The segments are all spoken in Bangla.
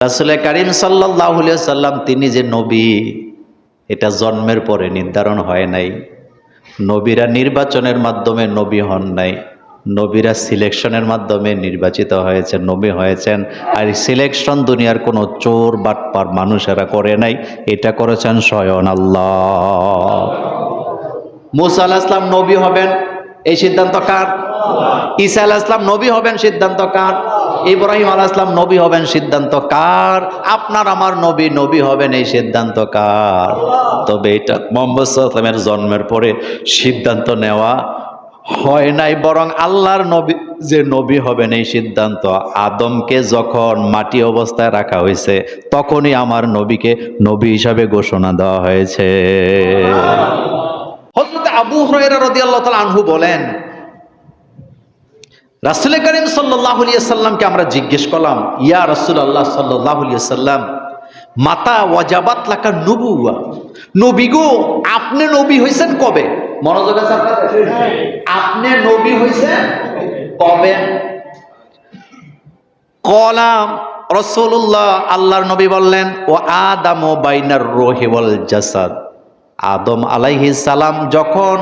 রাসুল করিম সাল্লাহ সাল্লাম তিনি যে নবী, এটা জন্মের পরে নির্ধারণ হয় নাই। নবীরা নির্বাচনের মাধ্যমে নবী হন নাই। নবীরা সিলেকশনের মাধ্যমে নির্বাচিত হয়েছেন, নবী হয়েছেন। আর সিলেকশন দুনিয়ার কোনো চোর, বাটপার মানুষেরা করে নাই। এটা করেছেন স্বয়ন আল্লাহ। মুসা আলাহ ইসলাম নবী হবেন, এই সিদ্ধান্ত কার? ঈসা আলাহ ইসলাম নবী হবেন, সিদ্ধান্ত কার? ইব্রাহিম আলাহ ইসলাম নবী হবেন সিদ্ধান্ত কার? আপনার আমার নবী নবী হবেন এই সিদ্ধান্ত কার? তবে এটা মোহাম্মদ সাল্লামের জন্মের পরে সিদ্ধান্ত নেওয়া হয় নাই বরং আল্লাহর নবী যে নবী হবেন এই সিদ্ধান্ত আদমকে যখন মাটি অবস্থায় রাখা হয়েছে তখনই আমার নবীকে নবী হিসাবে ঘোষণা দেওয়া হয়েছে। হজরত আবু হরাইরা রাদিয়াল্লাহু তাআলা আনহু বলেন রাসূল করিম আলাইহি আমরা জিজ্ঞেস করলাম, ইয়া রাসূলুল্লাহ আল্লাহ সাল্লাম মাতা ওয়াজাবাত লাকা নবুয়া নবী গো, আপনি নবী হয়েছেন কবে? মনোযোগ আছে আপনি নবী হয়েছেন কবে? কলাম রসুল্লাহ আল্লাহর নবী বললেন, ও আদাম বাইনার রহিবল জাসাদ। আদম আলাইহি সালাম যখন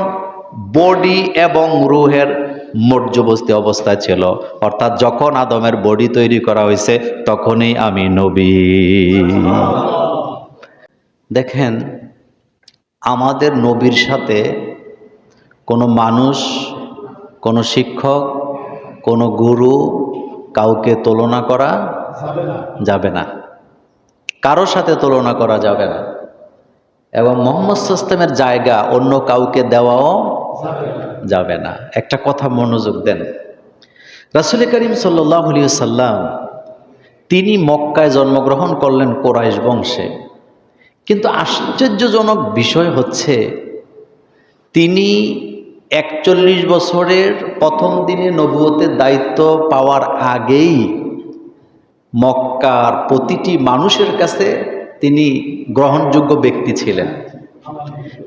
বডি এবং রুহের মর্যবস্তি অবস্থায় ছিল। অর্থাৎ যখন আদমের বডি তৈরি করা হয়েছে, তখনই আমি নবী। দেখেন, আমাদের নবীর সাথে কোনো মানুষ, কোনো শিক্ষক, কোনো গুরু কাউকে তুলনা করা যাবে না। কারও সাথে তুলনা করা যাবে না। এবং মোহাম্মদ সিস্টেমের জায়গা অন্য কাউকে দেওয়াও যাবে না। একটা কথা মনোযোগ দেন। রাসুল করিম সাল্লাম তিনি মক্কায় জন্মগ্রহণ করলেন কোরাইশ বংশে। কিন্তু আশ্চর্যজনক বিষয় হচ্ছে, তিনি একচল্লিশ বছরের প্রথম দিনে নবুয়তের দায়িত্ব পাওয়ার আগেই মক্কার প্রতিটি মানুষের কাছে তিনি গ্রহণযোগ্য ব্যক্তি ছিলেন।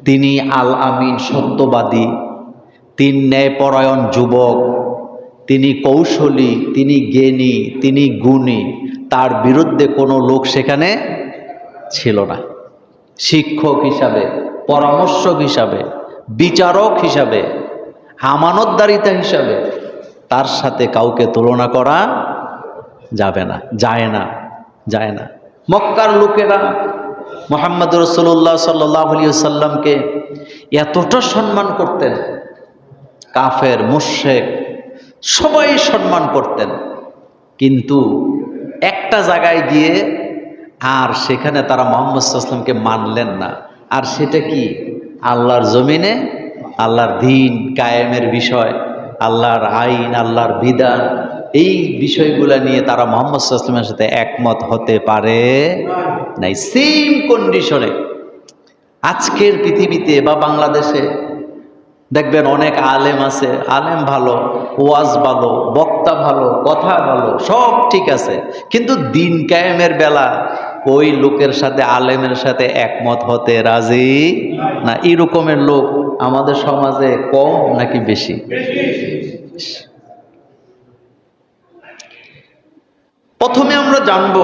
তিনি আল আমিন সত্যবাদী তিন ন্যায়পরায়ণ যুবক। তিনি কৌশলী, তিনি জ্ঞানী, তিনি গুণী। তার বিরুদ্ধে কোনো লোক সেখানে ছিল না। শিক্ষক হিসাবে, পরামর্শক হিসাবে, বিচারক হিসাবে, আমানতদারিতা হিসাবে তার সাথে কাউকে তুলনা করা যাবে না, যায় না যায় না। মক্কার লোকেরা মোহাম্মদ রসুল্লাহ সাল্লাহ সাল্লামকে এতটা সম্মান করতেন। কাফের মুশেক সবাই সম্মান করতেন। কিন্তু একটা জায়গায় গিয়ে আর সেখানে তারা মোহাম্মদ আসলামকে মানলেন না। আর সেটা কি? আল্লাহর জমিনে, আল্লাহর দিন কায়েমের বিষয়, আল্লাহর আইন, আল্লাহর বিধান, এই বিষয়গুলো নিয়ে তারা মোহাম্মদ আসলামের সাথে একমত হতে পারে নাই। সেম কন্ডিশনে আজকের পৃথিবীতে বা বাংলাদেশে দেখবেন অনেক আলেম আছে, আলেম ভালো, ওয়াজ ভালো, বক্তা ভালো, কথা ভালো, সব ঠিক আছে। কিন্তু দিন কায়েমের বেলা ওই লোকের সাথে, আলেমের সাথে একমত হতে রাজি না? এরকমের লোক আমাদের সমাজে কম নাকি বেশি? প্রথমে আমরা জানব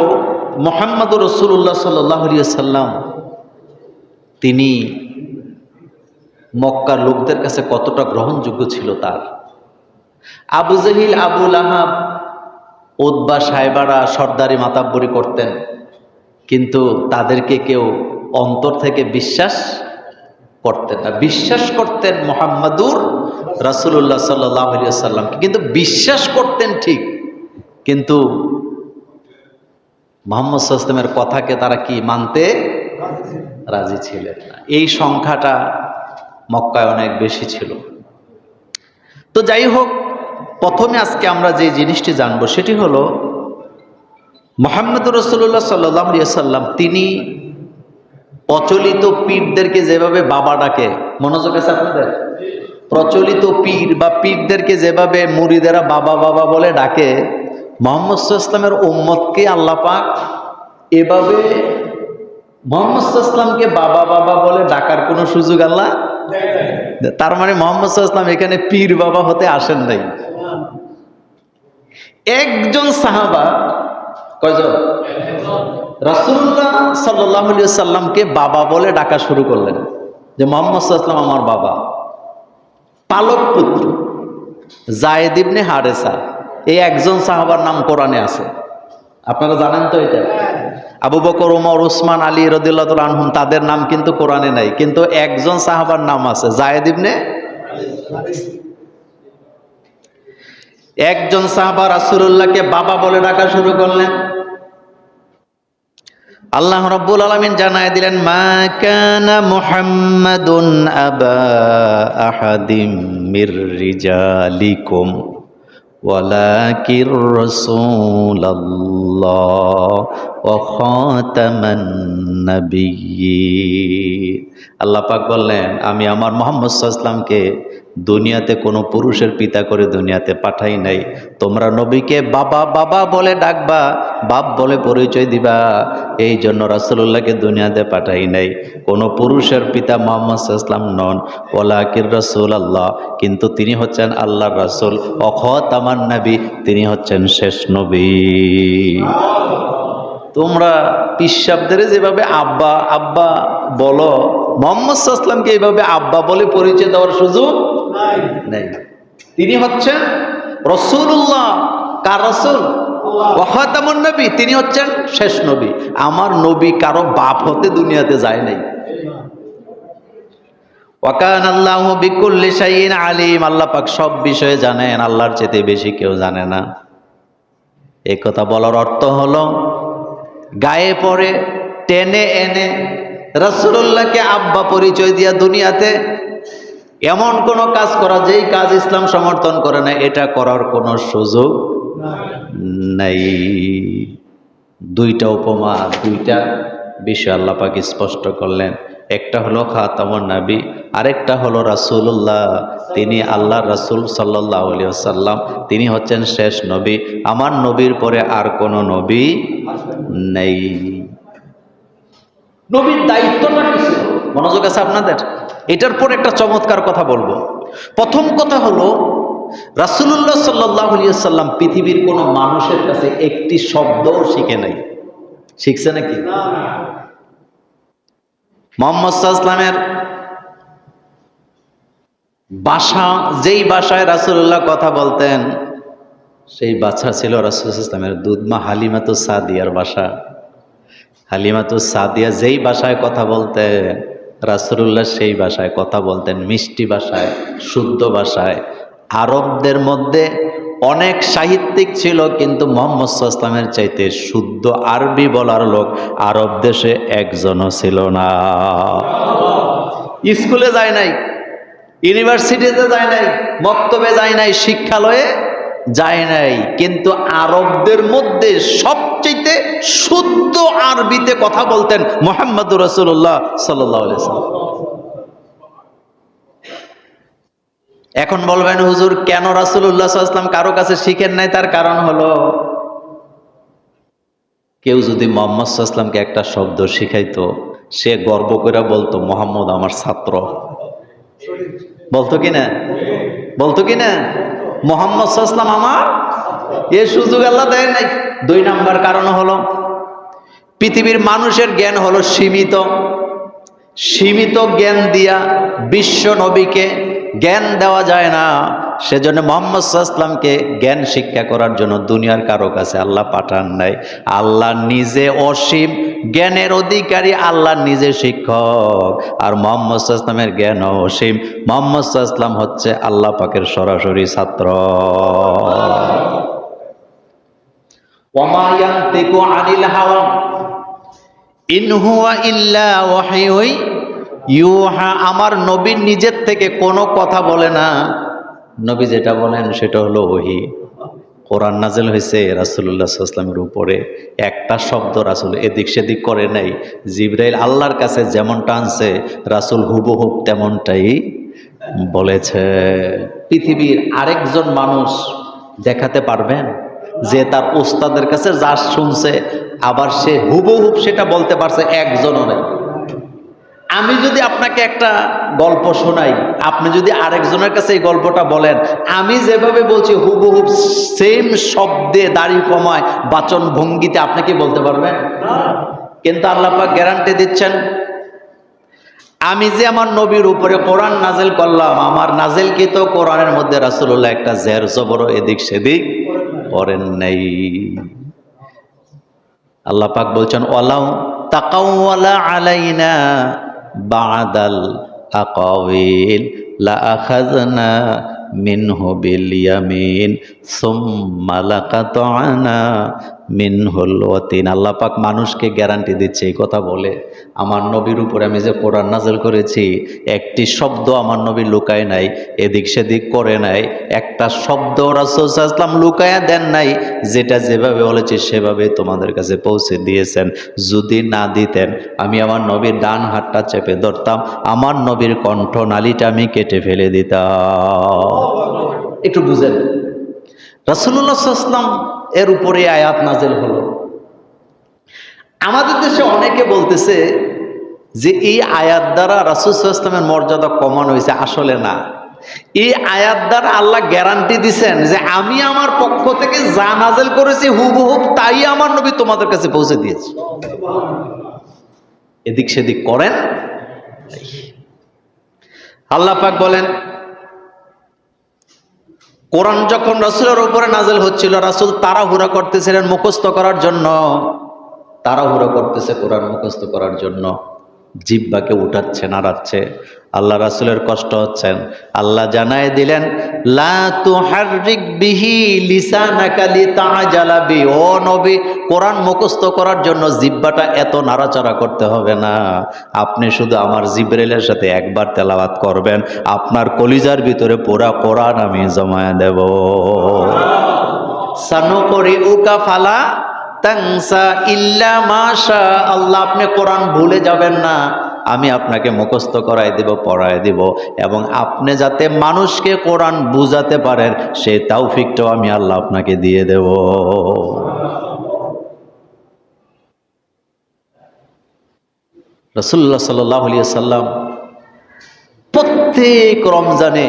মোহাম্মদ রসুল্লাহ সাল্লাহ সাল্লাম তিনি মক্কার লোকদের কাছে কতটা গ্রহণযোগ্য ছিল তার। আবু জহিল আবুল আহাব ওদবা সাহেবারা সর্দারি, মাতাব্বরি করতেন। কিন্তু তাদেরকে কেউ অন্তর থেকে বিশ্বাস করতেন না। বিশ্বাস করতেন মোহাম্মদুর রাসুল্লাহ সাল্লাহ সাল্লামকে কিন্তু বিশ্বাস করতেন ঠিক। কিন্তু মোহাম্মদ সাল্লামের কথাকে তারা কি মানতে রাজি ছিলেন না? এই সংখ্যাটা মক্কায় অনেক বেশি ছিল। তো যাই হোক, প্রথমে আজকে আমরা যে জিনিসটি জানব সেটি হলো মোহাম্মদ রসুল্লাহ সাল্লাম তিনি প্রচলিত পীরদেরকে যেভাবে বাবা ডাকে, মনোযোগ আছে আপনাদের? প্রচলিত পীর বা পীরদেরকে যেভাবে মুড়িদেরা বাবা বাবা বলে ডাকে, মোহাম্মদ ইসলামের উম্মতকে আল্লাহ পাক এভাবে মোহাম্মদ ইসলামকে বাবা বাবা বলে ডাকার কোনো সুযোগ আল্লাহ তার মানে মোহাম্মদ ইসলাম এখানে পীর বাবা হতে আসেন নাই। একজন সাহাবা, কয়জন? রাসুল্লাহ সাল্লাহ সাল্লামকে বাবা বলে ডাকা শুরু করলেন যে, মোহাম্মদ সাল্লাম আমার বাবা। পালক পুত্র জায়েদ ইবনে হারেসা, এই একজন সাহাবার নাম কোরআনে আছে। আপনারা জানেন তো এটা? আবু বকর ওমর উসমান, আলী রদিল্লাহ আনহুম, তাদের নাম কিন্তু কোরআনে নাই। কিন্তু একজন সাহাবার নাম আছে, জায়েদ ইবনে একজন সাহাবা রাসূলুল্লাহকে বাবা বলে ডাকা শুরু করলেন। আল্লাহ রব্বুল আলমিন জানায় দিলেন, মা কানা মুহাম্মাদুন আবা আহাদিম মির রিজালিকুম। ওয়ালাকির رسول الله وخاتم النبي আল্লাহ পাক বললেন আমি আমার মোহাম্মদ সাল্লামকে দুনিয়াতে কোনো পুরুষের পিতা করে দুনিয়াতে পাঠাই নাই। তোমরা নবীকে বাবা বাবা বলে ডাকবা, বাপ বলে পরিচয় দিবা। এই জন্য রাসুল্লাহকে দুনিয়াতে পাঠাই নাই। কোনো পুরুষের পিতা মোহাম্মদ ইসলাম নন ওলাকির রসুল আল্লাহ কিন্তু তিনি হচ্ছেন আল্লাহর রাসুল অখত আমার নবী। তিনি হচ্ছেন শেষ নবী। তোমরা পিসাবদের যেভাবে আব্বা আব্বা বলো, মোহাম্মদ ইসলামকে এইভাবে আব্বা বলে পরিচয় দেওয়ার সুযোগ নেই। তিনি হচ্ছেন রসুল্লাহ কার রসুল? নবী। তিনি হচ্ছেন শেষ নবী। আমার নবী কারও বাপ হতে দুনিয়াতে যায় নাই। ওয়াকান আল্লাহ বিকুল্লি শাইন আলিম। আল্লাহ পাক সব বিষয়ে জানেন। আল্লাহর চেতে বেশি কেউ জানে না। এই কথা বলার অর্থ হলো গায়ে পড়ে টেনে এনে রাসূলুল্লাহকে আব্বা পরিচয় দিয়া দুনিয়াতে এমন কোন কাজ করা যেই কাজ ইসলাম সমর্থন করে না, এটা করার কোনো সুযোগ নাই। দুইটা উপমা, দুইটা বিষয় আল্লাহ পাক স্পষ্ট করলেন। একটা হলো খাতামুন নাবি, আরেকটা হলো রাসূলুল্লাহ। তিনি আল্লাহ রাসূল আলাইহি ওয়াসাল্লাম, তিনি হচ্ছেন শেষ নবী। আমার নবীর পরে আর কোনো নবী নেই। নবীর দায়িত্বটা মনোযোগ আছে আপনাদের? এটার পর একটা চমৎকার কথা বলব। প্রথম কথা হলো রাসুল্লাহ সাল্লাহ সাল্লাম পৃথিবীর কোনো মানুষের কাছে একটি শব্দও শিখে নাই। শিখছে নাকি? মোহাম্মদ সাল্লামের বাসা, যেই বাসায় রাসুল্লাহ কথা বলতেন, সেই বাচ্চা ছিল রাসুল ইসলামের দুধমা হালিমাতু সাদিয়ার বাসা। হালিমাতু সাদিয়া যেই ভাষায় কথা বলতেন রাসুল্লাহ সেই ভাষায় কথা বলতেন, মিষ্টি ভাষায়, শুদ্ধ ভাষায়। আরবদের মধ্যে অনেক সাহিত্যিক ছিল, কিন্তু মোহাম্মদ ইসলামের চাইতে শুদ্ধ আরবি বলার লোক আরব দেশে একজনও ছিল না। স্কুলে যায় নাই, ইউনিভার্সিটিতে যায় নাই বক্তব্যে যায় নাই, শিক্ষালয়ে যায় নাই। কিন্তু আরবদের মধ্যে সবচেয়ে শুদ্ধ আরবিতে কথা বলতেন মোহাম্মদ রসুল্লাহ সাল্লাম এখন বলবেন, হুজুর, কেন রাসুল্লাহ সাল্লাম কারও কাছে শিখেন নাই? তার কারণ হলো, কেউ যদি মোহাম্মদ সাল্লামকে একটা শব্দ শিখাইতো, সে গর্ব করে বলতো, মোহাম্মদ আমার ছাত্র। বলতো কি না? বলতো কি না? মোহাম্মদ সাল্লাম আমার? এ সুযোগ আল্লাহ দেয় নাই। দুই নাম্বার কারণ হলো, পৃথিবীর মানুষের জ্ঞান হলো সীমিত। সীমিত জ্ঞান দিয়া বিশ্ব নবীকে জ্ঞান দেওয়া যায় না। সেজন্য মোহাম্মদ সাল্লামকে জ্ঞান শিক্ষা করার জন্য দুনিয়ার কারও কাছে আল্লাহ পাঠান নাই। আল্লাহ নিজে অসীম জ্ঞানের অধিকারী, আল্লাহ নিজে শিক্ষক। আর মোহাম্মদ সাল্লামের জ্ঞান অসীম। মোহাম্মদ সাল্লাম হচ্ছে আল্লাহ পাকের সরাসরি ছাত্র। আমার নবীর নিজের থেকে কোনো কথা বলে না। নবী যেটা বলেন সেটা হলো ওহি। কোরআন নাজেল হয়েছে রাসুল্লাহ সাল্লামের উপরে। একটা শব্দ রাসুল এদিক সেদিক করে নাই। জিব্রাইল আল্লাহর কাছে যেমনটা আনছে, রাসুল হুবহুব তেমনটাই বলেছে। পৃথিবীর আরেকজন মানুষ দেখাতে পারবেন যে তার ওস্তাদের কাছে যা শুনছে, আবার সে হুবহুব সেটা বলতে পারছে একজনও নেই। আমি যদি আপনাকে একটা গল্প শোনাই আপনি যদি আরেকজনের কাছে এই গল্পটা বলেন আমি যেভাবে বলছি হুবহুব সেম শব্দে দাড়ি কমায় বাচন ভঙ্গিতে আপনি কি বলতে পারবেন? কিন্তু আল্লাহ পাক গ্যারান্টি দিচ্ছেন আমি যে আমার নবীর উপরে কোরআন নাজেল করলাম আমার নাজেল কি তো কোরআনের মধ্যে রাসূলুল্লাহ একটা জের জবর এদিক সেদিক করেন নাই। আল্লাহ পাক বলছেন ওয়ালাউ তাকাওয়ালা আলাইনা বাদাল আকাওয়িল লা আখাযনা মিনহু বিল ইয়ামিন সুম্মা মিনহুল ওয়াতিন। আল্লাহ পাক মানুষকে গ্যারান্টি দিচ্ছে, এই কথা বলে। আমার নবীর উপরে আমি যে কোরআন নাজেল করেছি, একটি শব্দ আমার নবী লুকায় নাই, এদিক সেদিক করে নাই, একটা শব্দ রাসূল লুকায়া দেন নাই, যেটা যেভাবে বলেছি সেভাবে তোমাদের কাছে পৌঁছে দিয়েছেন। যদি না দিতেন, আমি আমার নবীর ডান হাতটা চেপে ধরতাম, আমার নবীর কণ্ঠ নালীটা আমি কেটে ফেলে দিতাম। একটু বুঝেন রাসুল্লাহাম এর উপরে আয়াত নাজেল হলো। আমাদের দেশে অনেকে বলতেছে যে এই আয়াত দ্বারা রাসুলামের মর্যাদা কমানো হয়েছে, আসলে না। এই আয়াত দ্বারা আল্লাহ গ্যারান্টি দিছেন যে আমি আমার পক্ষ থেকে যা নাজেল করেছি হুবহুব তাই আমার নবী তোমাদের কাছে পৌঁছে দিয়েছে। এদিক সেদিক করেন। আল্লাহ পাক বলেন কোরআন যখন রাসুলের উপরে নাজেল হচ্ছিল, রাসুল তাড়াহুড়া করতেছিলেন মুখস্থ করার জন্য। তাড়াহুড়া করতেছে কোরআন মুখস্থ করার জন্য। জিব্বাকে উঠাচ্ছে, নাড়াচ্ছে। আল্লাহ রাসুলের কষ্ট হচ্ছেন। আল্লাহ জানায় দিলেন ও নবী, কোরআন মুখস্থ করার জন্য জিব্বাটা এত নাড়াচাড়া করতে হবে না। আপনি শুধু আমার জিব্রাইলের সাথে একবার তেলাওয়াত করবেন, আপনার কলিজার ভিতরে পুরা কোরআন আমি জমায় দেব। সানুকরি উকা ফালা আল্লাহ, আপনি কোরআন ভুলে যাবেন না। আমি আপনাকে মুখস্থ করাই দেব, পড়াই দেব। এবং আপনি যাতে মানুষকে কোরআন বুঝাতে পারেন সেই তৌফিকটাও আমি আল্লাহ আপনাকে দিয়ে দেব। রসুল্লাহ সাল্লাহ সাল্লাম প্রত্যেক রমজানে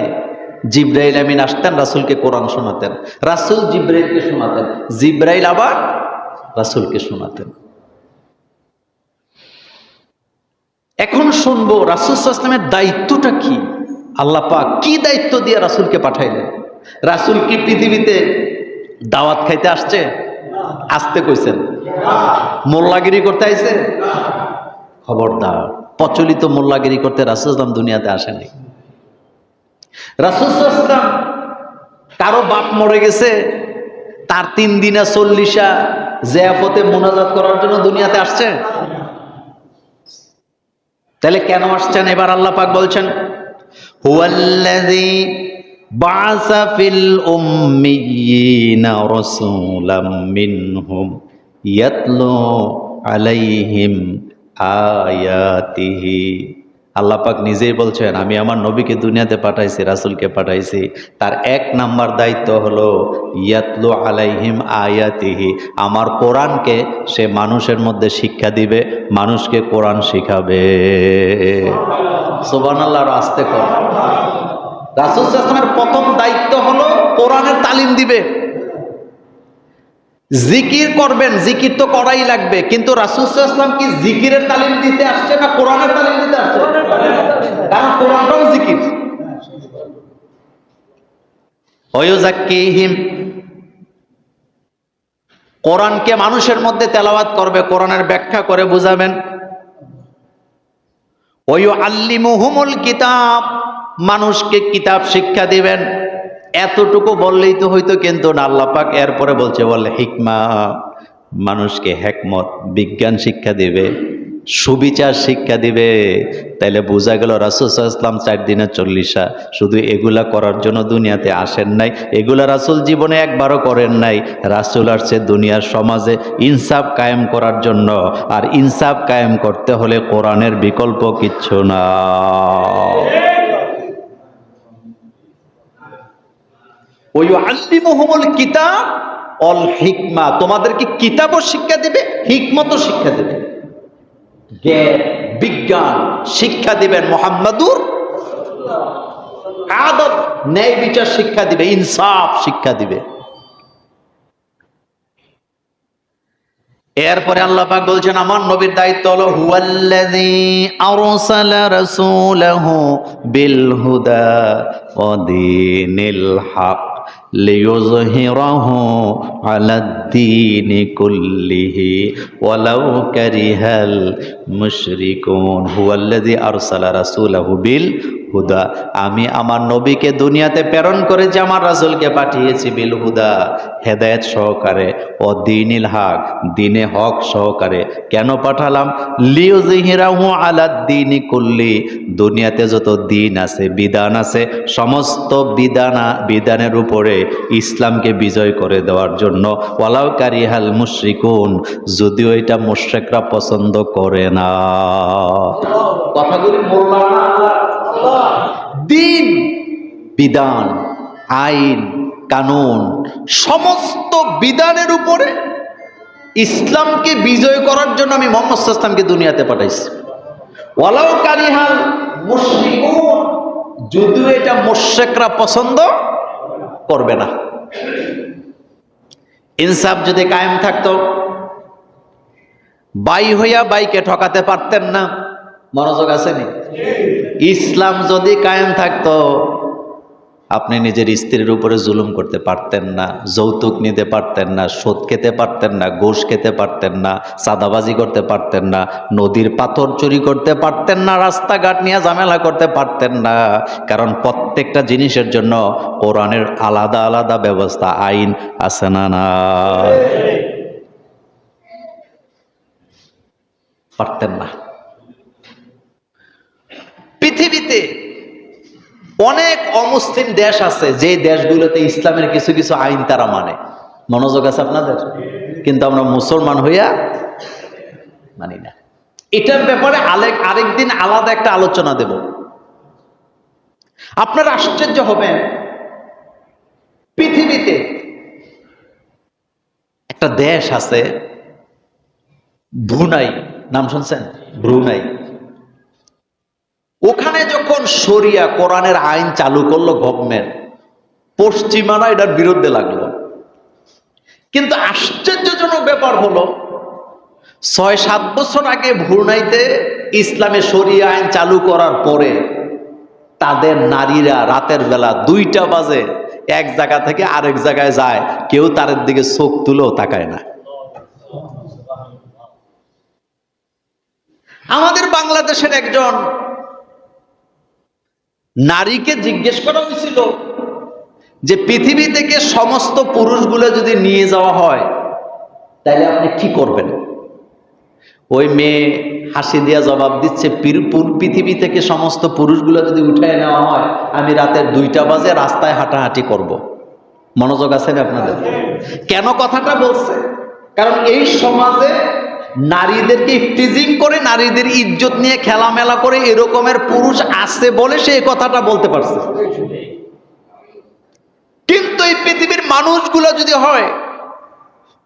জিব্রাইল আমিন আসতেন, রাসুলকে কোরআন শোনাতেন। রাসুল জিব্রাইলকে শোনাতেন। জিব্রাইল আবার রাসুলকে শোনাতেন। এখন শুনব রাসুলামের দায়িত্বটা কি? আল্লাহ পাক কি দায়িত্ব দিয়ে রাসুলকে পাঠাইলেন? রাসুল কি পৃথিবীতে দাওয়াত খাইতে আসছে? আসতে কইছেন। মোল্লাগিরি করতে আইছে? খবরদার, প্রচলিত মোল্লাগিরি করতে রাসুলাম দুনিয়াতে আসেনি রাসুলাম কারও বাপ মরে গেছে, তার তিন দিনা চল্লিশা জেয়াফতে মোনাজাত করার জন্য দুনিয়াতে আসছে তাহলে কেন আসছেন? এবার আল্লাহ পাক বলছেন আলাইহিম আয়াতিহি। আল্লাহ পাক নিজেই বলছেন, আমি আমার নবীকে দুনিয়াতে পাঠাইছি, রাসুলকে পাঠাইছি। তার এক নাম্বার দায়িত্ব হলো, ইয়াতলু আলাইহিম আয়াতিহি। আমার কোরআনকে সে মানুষের মধ্যে শিক্ষা দিবে, মানুষকে কোরআন শিখাবে। সোবান আল্লাহর আসতে কর। রাসুল সালামের প্রথম দায়িত্ব হলো, কোরআনের তালিম দিবে। জিকির করবেন, জিকির তো করাই লাগবে, কিন্তু রাসুলাম কি জিকিরের তালিম দিতে আসছে না কোরআনের তালিম দিতে আসছে? অয়োজাক্কিহিম কোরআনকে মানুষের মধ্যে তেলাওয়াত করবে, কোরআনের ব্যাখ্যা করে বুঝাবেন। ওই আল্লিমুহুমুল কিতাব, মানুষকে কিতাব শিক্ষা দিবেন। এতটুকু বললেই তো হয়তো কিন্তু পাক এরপরে বলছে বলে হিকমা মানুষকে হেকমত, বিজ্ঞান শিক্ষা দিবে। সুবিচার শিক্ষা দিবে। তাইলে বোঝা গেল রাসুলাম চার দিনে চল্লিশা। শুধু এগুলা করার জন্য দুনিয়াতে আসেন নাই। এগুলা রাসুল জীবনে একবারও করেন নাই। রাসুল আসছে দুনিয়ার সমাজে ইনসাফ কায়েম করার জন্য। আর ইনসাফ কায়েম করতে হলে কোরআনের বিকল্প কিচ্ছু না। কিতাব অল হিকমা। তোমাদেরকে কিতাবও শিক্ষা দিবে, হিকমতও শিক্ষা দিবে। জ্ঞান বিজ্ঞান, শিক্ষা দিবেন মোহাম্মদুর? আদব, ন্যায় বিচার শিক্ষা দিবে, ইনসাফ শিক্ষা দিবে। এরপরে আল্লাহ বলছেন, আমার নবীর দায়িত্ব হলো, হুয়াল্লাযী আরসালা রাসূলাহু বিল হুদা ওয়া দীনিল হক। লিইয়ুযহিরাহু আলাদ-দীনি কুল্লিহি ওয়ালাউ কারিহাল মুশরিকুন হুয়াল্লাযী আরসালা রাসূলাহু বিল হুদা আমি আমার নবীকে দুনিয়াতে প্রেরণ করে যে আমার রাসূলকে পাঠিয়েছি বিল হুদা হেদায়েত সহকারে ও দিনিল হক, দিনে হক সহকারে কেন পাঠালাম? লিউজিহিরাহু আলাদ দিনি কুল্লি। দুনিয়াতে যত দিন আছে, বিধান আছে, সমস্ত বিধানা, বিধানের উপরে ইসলামকে বিজয় করে দেওয়ার জন্য ওয়ালাউ কারিহাল মুশরিকুন, যদিও এটা মুশরিকরা পছন্দ করে না। কথাগুলি আল্লাহ। দিন, বিধান, আইন, কানুন, সমস্ত বিধানের উপরে ইসলামকে বিজয় করার জন্য আমি মোহাম্মদ ইসলামকে দুনিয়াতে পাঠাইছি। ওয়ালাউ কারিহাল মুশরিকুন, যদিও এটা মোশেকরা পছন্দ করবে না। ইনসাফ যদি কায়েম থাকতো, বাই হইয়া বাইকে ঠকাতে পারতেন না, মনোযোগ আসেনি ইসলাম যদি কায়েম থাকতো, আপনি নিজের স্ত্রীর উপরে জুলুম করতে পারতেন না, যৌতুক নিতে পারতেন না, সুদ খেতে পারতেন না গোশ খেতে পারতেন না সাদাবাজি করতে পারতেন না, নদীর পাথর চুরি করতে পারতেন না, রাস্তাঘাট নিয়ে ঝামেলা করতে পারতেন না। কারণ প্রত্যেকটা জিনিসের জন্য কোরআনের আলাদা আলাদা ব্যবস্থা, আইন আছে না না? পারতেন না। পৃথিবীতে অনেক অমুসলিম দেশ আছে যে দেশগুলোতে ইসলামের কিছু কিছু আইন তারা মানে। মনোযোগ আছে আপনাদের? কিন্তু আমরা মুসলমান হইয়া মানি না। এটার ব্যাপারে আলেক আরেকদিন আলাদা একটা আলোচনা দেব। আপনার আশ্চর্য হবেন, পৃথিবীতে একটা দেশ আছে, ব্রুনাই। নাম শুনছেন? ব্রুনাই। ওখানে যখন শরিয়া কোরআনের আইন চালু করল গভর্নমেন্ট পশ্চিমারা এটার বিরুদ্ধে লাগল। কিন্তু আশ্চর্যজনক ব্যাপার হলো ছয় সাত বছর আগে ভুরনাইতে ইসলামে শরিয়া আইন চালু করার পরে তাদের নারীরা রাতের বেলা দুইটা বাজে, এক জায়গা থেকে আরেক জায়গায় যায়, কেউ তার দিকে চোখ তুলেও তাকায় না। আমাদের বাংলাদেশের একজন নারীকে জিজ্ঞেস করা হয়েছিল যে পৃথিবী থেকে সমস্ত পুরুষগুলো যদি নিয়ে যাওয়া হয়, তাহলে আপনি কি করবেন? ওই মেয়ে হাসি দিয়া জবাব দিচ্ছে পৃথিবী থেকে সমস্ত পুরুষগুলো যদি উঠে নেওয়া হয়, আমি রাতের দুইটা বাজে রাস্তায় হাঁটাহাঁটি করব। মনোযোগ আছে না আপনাদের? কেন কথাটা বলছে? কারণ এই সমাজে নারীদেরকে টিজিং করে, নারীদের ইজ্জত নিয়ে খেলামেলা করে এরকমের পুরুষ আছে বলে সে কথাটা বলতে পারছে। কিন্তু এই পৃথিবীর মানুষগুলো যদি হয়,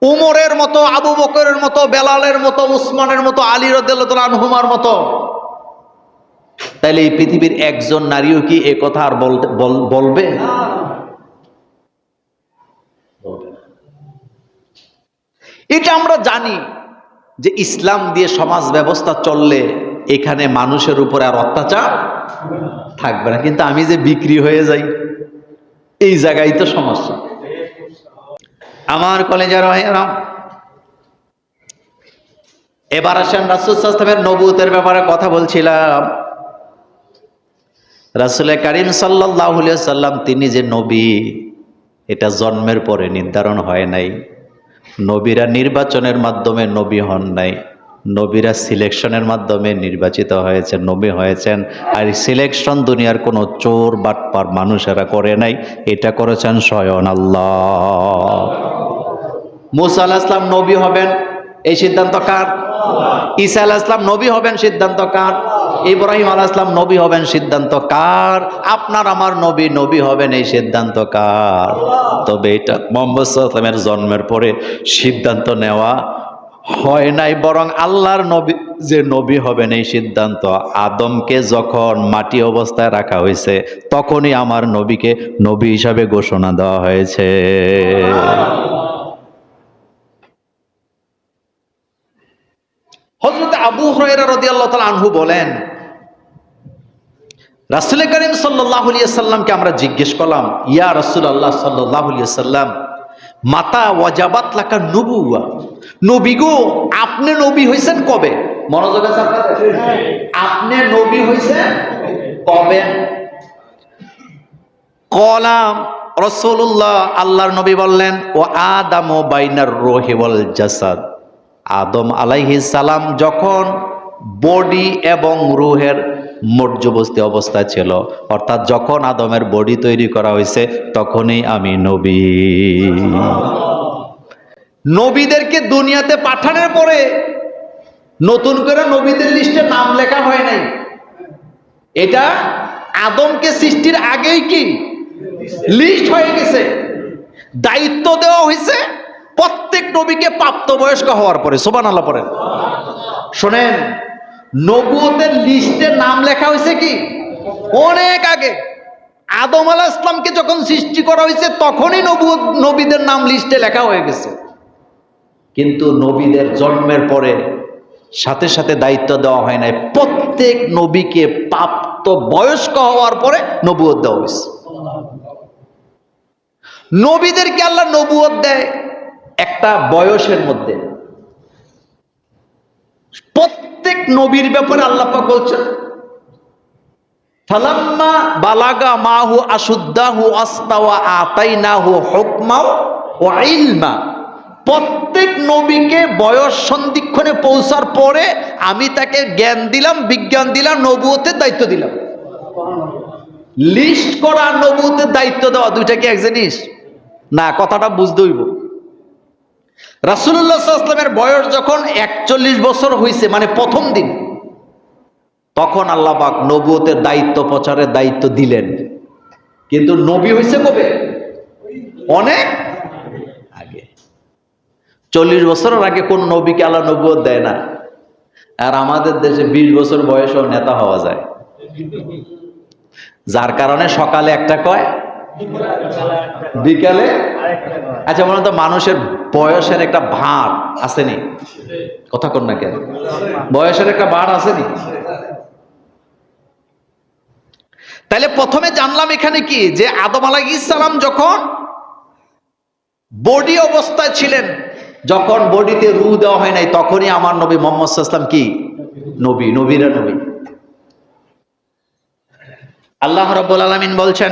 উমরের মতো, আবু বকরের মতো, বেলালের মতো, উসমানের মতো, আলী রদুল্লাহ মতো, তাইলে এই পৃথিবীর একজন নারীও কি এ কথা আর বল- বলবে? এটা আমরা জানি। যে ইসলাম দিয়ে সমাজ ব্যবস্থা চললে এখানে মানুষের উপরে আর অত্যাচার থাকবে না। কিন্তু আমি যে বিক্রি হয়ে যাই, এই জায়গায় তো সমস্যা। আমার কলেজের ভাইয়েরা, এবার আসেন রাসুল সাস্তামের নবুতের ব্যাপারে কথা বলছিলাম। রাসুল করিম সাল্লাহ সাল্লাম তিনি যে নবী, এটা জন্মের পরে নির্ধারণ হয় নাই। নবীরা নির্বাচনের মাধ্যমে নবী হন নাই। নবীরা সিলেকশনের মাধ্যমে নির্বাচিত হয়েছেন নবী হয়েছেন। আর সিলেকশন দুনিয়ার কোনো চোর, বাটপার মানুষেরা করে নাই। এটা করেছেন স্বয়ন আল্লাহ। মুসা আল্লাহ ইসলাম নবী হবেন, এই সিদ্ধান্ত কার? ঈসা আলাহ ইসলাম নবী হবেন, সিদ্ধান্ত কার? ইব্রাহিম আলাহ ইসলাম নবী হবেন সিদ্ধান্ত কার? আপনার আমার নবী নবী হবেন এই সিদ্ধান্ত কার? তবে এটা মোহাম্মদ সাল্লামের জন্মের পরে সিদ্ধান্ত নেওয়া হয় নাই, বরং আল্লাহর নবী যে নবী হবেন এই সিদ্ধান্ত আদমকে যখন মাটি অবস্থায় রাখা হয়েছে, তখনই আমার নবীকে নবী হিসাবে ঘোষণা দেওয়া হয়েছে। হজরত আবু হরাইরা রদিয়াল্লাহ তাআলা আনহু বলেন রাসুল করিম সাল্লাহ সাল্লামকে আমরা জিজ্ঞেস করলাম, ইয়া রসুল আল্লাহ সাল্লাহ সাল্লাম মাতা ওয়াজাবাত লাকা নবুয়া নবী গো, আপনি নবী হয়েছেন কবে? মনোযোগ আছে আপনি নবী হয়েছেন কবে? কলাম রসুল্লাহ আল্লাহর নবী বললেন, ও আদাম ও বাইনার রহিবল জাসাদ। আদম আলাইহি সালাম যখন বডি এবং রুহের মর্যবস্তি অবস্থায় ছিল। অর্থাৎ যখন আদমের বডি তৈরি করা হয়েছে, তখনই আমি নবী। নবীদেরকে দুনিয়াতে পাঠানোর পরে নতুন করে নবীদের লিস্টে নাম লেখা হয় নাই। এটা আদমকে সৃষ্টির আগেই কি? লিস্ট হয়ে গেছে। দায়িত্ব দেওয়া হয়েছে প্রত্যেক নবীকে প্রাপ্তবয়স্ক হওয়ার পরে। সোবান আল্লাহ পরে শোনেন নবুয়তের লিস্টে নাম লেখা হয়েছে কি? অনেক আগে। আদম আলাহ ইসলামকে যখন সৃষ্টি করা হয়েছে, তখনই নবু নবীদের নাম লিস্টে লেখা হয়ে গেছে। কিন্তু নবীদের জন্মের পরে সাথে সাথে দায়িত্ব দেওয়া হয় নাই। প্রত্যেক নবীকে প্রাপ্ত বয়স্ক হওয়ার পরে নবুয়ত দেওয়া হয়েছে। নবীদেরকে আল্লাহ নবুয়ত দেয় একটা বয়সের মধ্যে। প্রত্যেক নবীর ব্যাপারে আল্লাহ পাক বলছেন, ফালাম্মা বালাগা মাহু আশুদ্দাহু আস্তাওয়া আতাইনাহু হুকমাও ওয়া ইলমা। প্রত্যেক নবীকে বয়স সন্ধিক্ষণে পৌঁছার পরে আমি তাকে জ্ঞান দিলাম, বিজ্ঞান দিলাম, নবুয়তের দায়িত্ব দিলাম। লিস্ট করা নবুয়তের দায়িত্ব দেওয়া, দুইটা কি এক জিনিস? না, কথাটা বুঝতে হইব। রাসুল্লাহামের বয়স যখন একচল্লিশ বছর হয়েছে মানে প্রথম দিন, তখন আল্লাহ পাক নবুয়তের দায়িত্ব প্রচারের দায়িত্ব দিলেন। কিন্তু নবী হয়েছে কবে? অনেক আগে। চল্লিশ বছরের আগে কোন নবীকে আল্লাহ নবুয়ত দেয় না। আর আমাদের দেশে বিশ বছর বয়সেও নেতা হওয়া যায়। যার কারণে সকালে একটা কয় বিকালে? আচ্ছা মনে তো মানুষের বয়সের একটা ভার আসেনি। কথা কন না কেন? বয়সের একটা ভার আসেনি? তাহলে প্রথমে জানলাম এখানে কি? যে আদম আলাহ ইসালাম যখন বডি অবস্থায় ছিলেন, যখন বডিতে রু দেওয়া হয় নাই, তখনই আমার নবী মোহাম্মদ ইসলাম কি? নবী, নবীরা নবী। আল্লাহ রব্বুল আলমিন বলছেন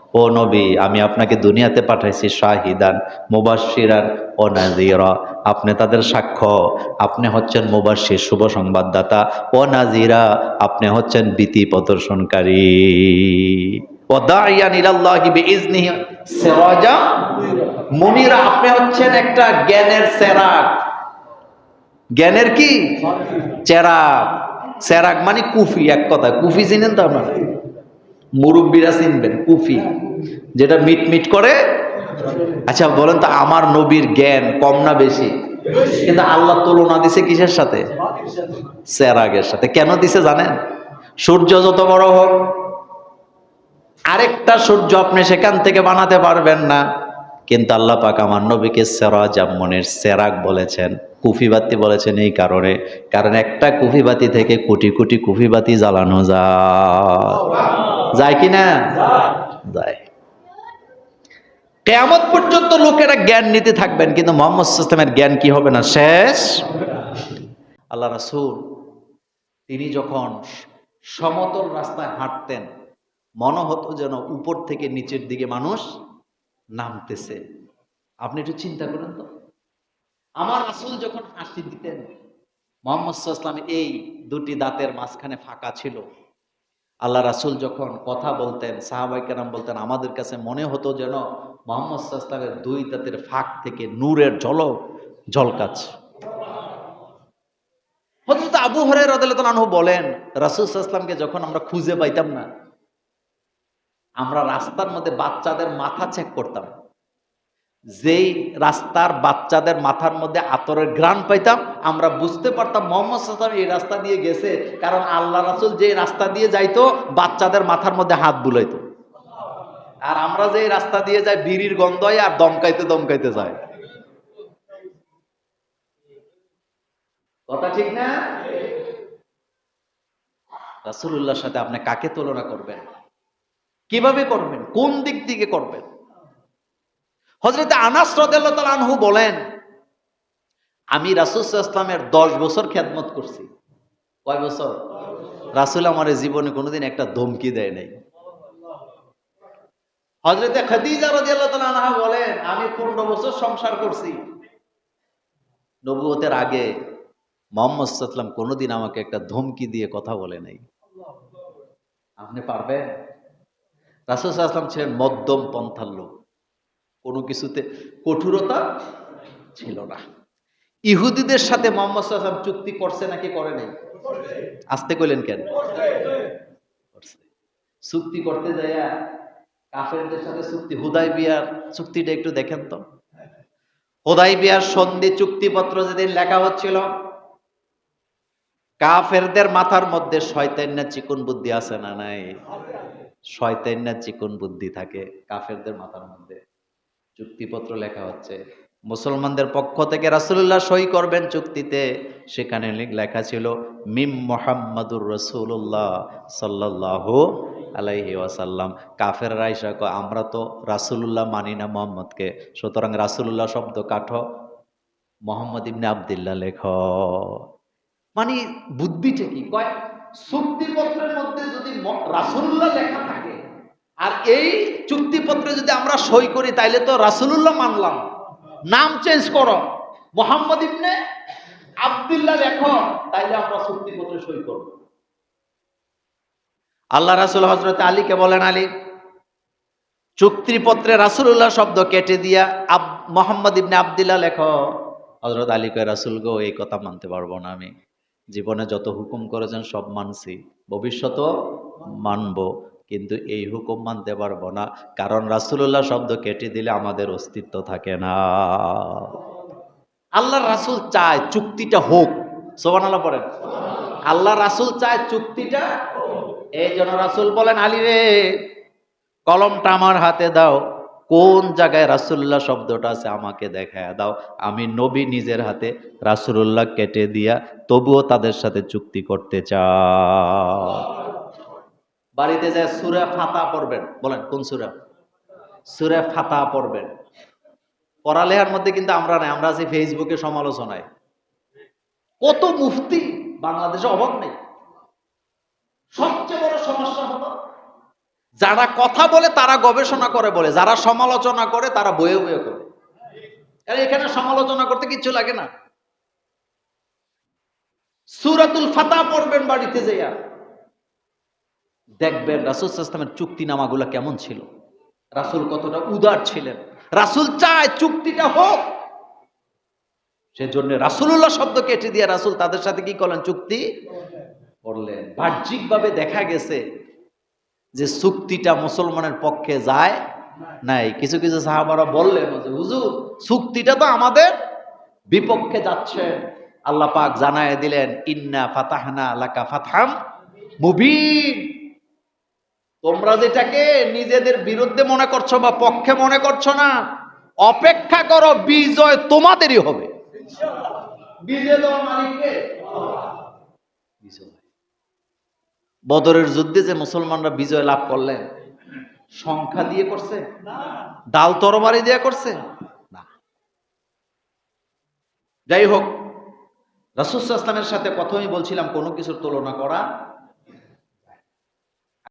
ও নবী, আমি আপনাকে দুনিয়াতে পাঠাইছি শাহিদান, মুবাশশিরান ও নাজিরা আপনি তাদের সাক্ষ্য, আপনি হচ্ছেন মুবাশশির শুভ সংবাদদাতা। ও নাজিরা আপনি হচ্ছেন ভীতি প্রদর্শনকারী। ও আপনি হচ্ছেন একটা জ্ঞানের জ্ঞানের কি? মানে কুফি, এক কথা কুফি চিনেন তো আপনারা? মুরব্বীরা চিনবেন কুফি। যেটা মিট মিট করে আচ্ছা বলেন তো আমার নবীর জ্ঞান কম না বেশি? কিন্তু আল্লাহ তুলনা দিছে কিসের সাথে? সেরাগের সাথে। কেন দিছে জানেন? সূর্য যত বড় হোক আরেকটা সূর্য আপনি সেখান থেকে বানাতে পারবেন না। কিন্তু আল্লাহ পাক আমার নবীকে সেরা জাম্মনের সেরাক বলেছেন কুফিবাতি বলেছেন এই কারণে। কারণ একটা কুফিবাতি থেকে কোটি কোটি কুফিবাতি জ্বালানো যায়। যায় কি না যায়। কেয়ামত পর্যন্ত লোকেরা জ্ঞান নিতে থাকবেন, কিন্তু মোহাম্মদ সিস্টেমের জ্ঞান কি হবে না? শেষ? আল্লাহ রাসূল, তিনি যখন সমতল রাস্তায় হাঁটতেন, মনে হতো যেন উপর থেকে নিচের দিকে মানুষ নামতেছে। আপনি একটু চিন্তা করেন তো। আমার রাসূল যখন হাসি দিতেন, মোহাম্মদ এই দুটি দাঁতের মাঝখানে ফাঁকা ছিল। আল্লাহ রাসুল যখন কথা বলতেন সাহাবাই কেরাম বলতেন, আমাদের কাছে মনে হতো যেন মোহাম্মদ সাল্লামের দুই দাঁতের ফাঁক থেকে নূরের ঝলক ঝলকাচ্ছে। হজরত আবু হরে রদালু বলেন, রাসুল সাহসলামকে যখন আমরা খুঁজে পাইতাম না, আমরা রাস্তার মধ্যে বাচ্চাদের মাথা চেক করতাম। যেই রাস্তার বাচ্চাদের মাথার মধ্যে আতরের গ্রান পাইতাম, আমরা বুঝতে পারতাম মোহাম্মদ সাল্লাম এই রাস্তা দিয়ে গেছে, কারণ আল্লাহ রাসুল যে রাস্তা দিয়ে যাইতো, বাচ্চাদের মাথার মধ্যে হাত বুলাইতো। আর আমরা যে রাস্তা দিয়ে যাই, বিড়ির গন্ধ হয় আর দমকাইতে দমকাইতে যায়। কথা ঠিক না? রাসুল্লাহর সাথে আপনি কাকে তুলনা করবেন? কীভাবে করবেন? কোন দিক থেকে করবেন? হজরত আনাস আনহু বলেন, আমি রাসুল ইসলামের দশ বছর খেদমত করছি। কয় বছর? রাসুল আমার জীবনে কোনোদিন একটা ধমকি দেয় নাই। হজরত খাদিজা রাদিয়াল্লাহু তাআলা আনহা বলেন, আমি পনেরো বছর সংসার করছি। নবুয়তের আগে মোহাম্মদ সাল্লাম কোনোদিন আমাকে একটা ধমকি দিয়ে কথা বলে নাই। আপনি পারবেন? রাসুল আসলাম ছিলেন মধ্যম পন্থার লোক। কোনো কিছুতে কঠোরতা ছিল না। ইহুদিদের সাথে মোহাম্মদ সাল্লাম চুক্তি করছে নাকি করে নাই? আসতে কইলেন কেন? চুক্তি করতে যাইয়া কাফেরদের সাথে চুক্তি, হুদাই বিয়ার চুক্তিটা একটু দেখেন তো। হুদাই বিয়ার সন্ধি চুক্তিপত্র যেদিন লেখা হচ্ছিল, কাফেরদের মাথার মধ্যে শয়তান্না চিকন বুদ্ধি আছে না নাই? শয়তান্না চিকন বুদ্ধি থাকে কাফেরদের মাথার মধ্যে। চুক্তিপত্র লেখা হচ্ছে। মুসলমানদের পক্ষ থেকে রাসুল্লাহ সই করবেন চুক্তিতে। সেখানে লেখা ছিল, মিম মোহাম্মদুর রসুল্লাহ সাল্লাহ আলাইহি ওয়াসাল্লাম। কাফের রাইসা কয়, আমরা তো রাসুলুল্লাহ মানি না মোহাম্মদকে। সুতরাং রাসুলুল্লাহ শব্দ কাঠ মোহাম্মদ ইবনে আবদুল্লাহ লেখ। মানে বুদ্ধিটা কি? কয়, চুক্তিপত্রের মধ্যে যদি রাসূলুল্লাহ লেখা আর এই চুক্তিপত্রে যদি আমরা সই করি, তাইলে তো রাসূলুল্লাহ মানলাম। নাম চেঞ্জ করো। মোহাম্মদ ইবনে আব্দুল্লাহ লেখো, তাইলে আমরা চুক্তিপত্রে সই করব। আল্লাহ রাসুল হযরত আলীকে বলেন, আলী, চুক্তিপত্রে রাসূলুল্লাহ শব্দ কেটে দিয়া আব, মোহাম্মদ ইবনে আবদুল্লাহ লেখো। হজরত আলী কয়, রাসুল গো, এই কথা মানতে পারব না আমি। জীবনে যত হুকুম করেছেন সব মানছি। ভবিষ্যতও মানব। কিন্তু এই হুকুম মানতে পারব না। কারণ রাসুল্লাহ শব্দ কেটে দিলে আমাদের অস্তিত্ব থাকে না। আল্লাহ রাসুল চায় চুক্তিটা হোক। সোবান আল্লাহ পড়েন। আল্লাহ রাসুল চায় চুক্তিটা এই জন্য রাসুল বলেন, আলী রে, কলমটা আমার হাতে দাও। কোন জায়গায় রাসুল্লাহ শব্দটা আছে আমাকে দেখায় দাও। আমি নবী নিজের হাতে রাসুল্লাহ কেটে দিয়া তবুও তাদের সাথে চুক্তি করতে চাও বাড়িতে যায় সুরা ফাতা পড়বেন। বলেন, কোন সুরা? সুরা ফাতা পড়বেন। পড়ালেখার মধ্যে কিন্তু আমরা নাই, আমরা আছি ফেসবুকে সমালোচনায়। কত মুফতি বাংলাদেশে অভাব নেই। সবচেয়ে বড় সমস্যা হলো, যারা কথা বলে তারা গবেষণা করে বলে, যারা সমালোচনা করে তারা বয়ে বয়ে করে। এখানে সমালোচনা করতে কিচ্ছু লাগে না। সুরাতুল ফাতা পড়বেন বাড়িতে যাইয়া। দেখবেন রাসুল ইসলামের চুক্তিনামাগুলা কেমন ছিল? রাসুল কতটা উদার ছিলেন। রাসুল চায় চুক্তিটা হোক। সেজন্য রাসুল্লাহ শব্দ কেটে দিয়ে রাসুল তাদের সাথে কি করলেন? চুক্তি করলেন। বাহ্যিকভাবে দেখা গেছে যে চুক্তিটা মুসলমানের পক্ষে যায় নাই। কিছু কিছু সাহাবারা বললেন, যে হুজুর, চুক্তিটা তো আমাদের বিপক্ষে যাচ্ছে। আল্লাহ পাক জানায় দিলেন, ইন্না ফাতাহনা লাকা ফাতহাম মুবিন। তোমরা যেটাকে নিজেদের বিরুদ্ধে মনে করছ বা পক্ষে মনে করছ না, অপেক্ষা করো, বিজয় তোমাদেরই হবে। বিজয় বদরের যুদ্ধে যে মুসলমানরা বিজয় লাভ করলেন, সংখ্যা দিয়ে করছে? ডাল তরবারি দিয়ে করছে? না। যাই হোক রাসুসাল্লামের সাথে প্রথমেই বলছিলাম কোনো কিছুর তুলনা করা